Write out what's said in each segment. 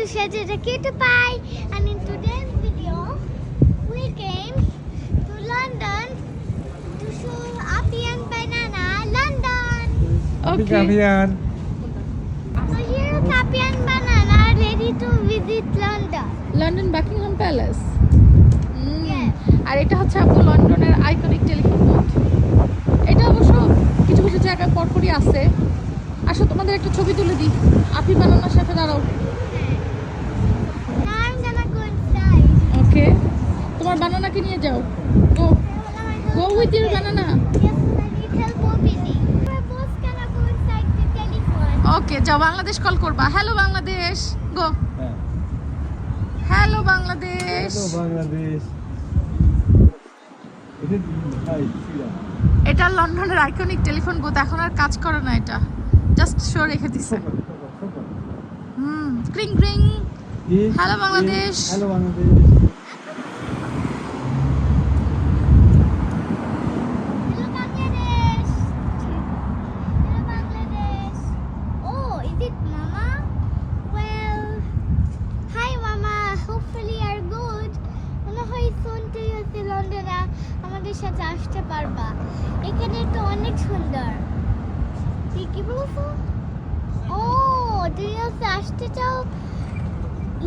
to Shajara Cutie Pie and in today's video we came to London to show Appy and Banana London. Okay. So here is Appy and Banana ready to visit London. London Buckingham Palace Yes. আর এটা হচ্ছে আপু লন্ডনের iconic telephone booth এটা অবশ্য কিছু কিছু জায়গায় পরপরই আছে আসো তোমাদের একটা ছবি তুলে দিই আপি বানানোর সাথে দাঁড়াও তোমার বানানাকে নিয়ে যাও। Go with your banana okay যাও বাংলাদেশ কল করবা। Hello Bangladesh. Go hello Bangladesh. এটা লন্ডনের আইকনিক টেলিফোন গো এখন আর কাজ করে না এটা। জাস্ট শো রেখে দিছে। হুম ক্রিং ক্রিং হ্যালো বাংলাদেশ। আমাদের সাথে আসতে পারবা। এখানে তো অনেক সুন্দর। তুই কি বলছো? ও তুই হচ্ছে আসতে চাও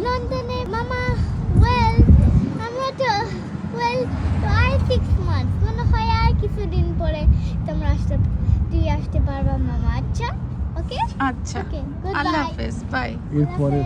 লন্ডনে? মামা ওয়েল আমরা তো ওয়েল আর সিক্স মান্থ মনে হয় আর কিছুদিন পরে তোমরা আসতে তুই আসতে পারবা মামা। আচ্ছা ওকে আচ্ছা। ওকে আল্লাহ হাফেজ বাই এরপরে